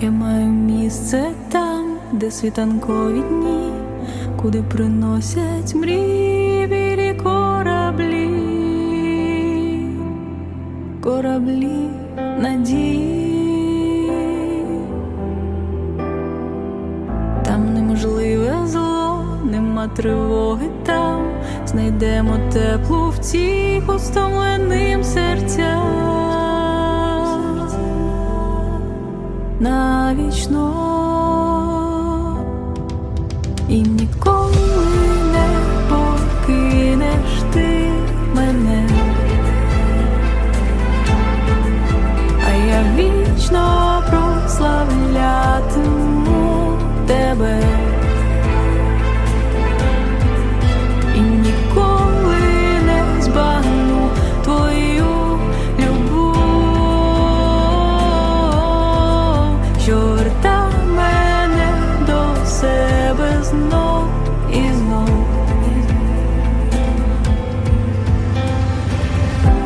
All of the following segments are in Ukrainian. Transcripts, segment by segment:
Я маю місце там, де світанкові дні, куди приносять мрії кораблі надії. Там неможливе зло, нема тривоги там, знайдемо теплу втіху стомленим серцям навічно і ніколи тебе. І ніколи не збагну твою любов, що верта мене до себе знов і знов.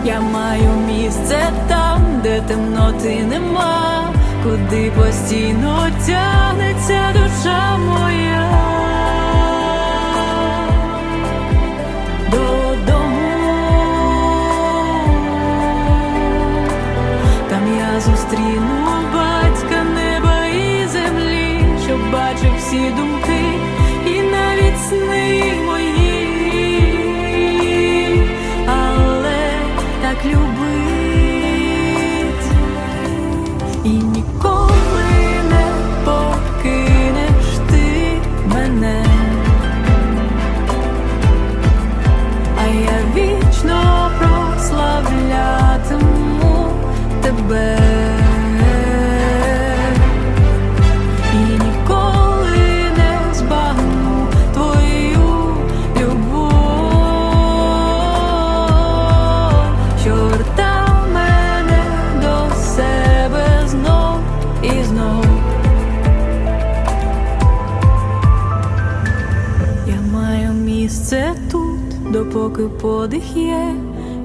Я маю місце там, де темноти нема, куди постійно тягнеться душа моя. Додому там я зустріну батька неба і землі, що бачив всі думки і навіть сни мої, але так любить місце тут, допоки подих є,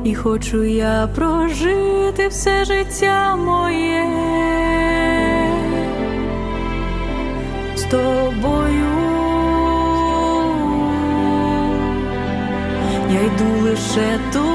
і хочу я прожити все життя моє з тобою. Я йду лише туди.